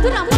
아들아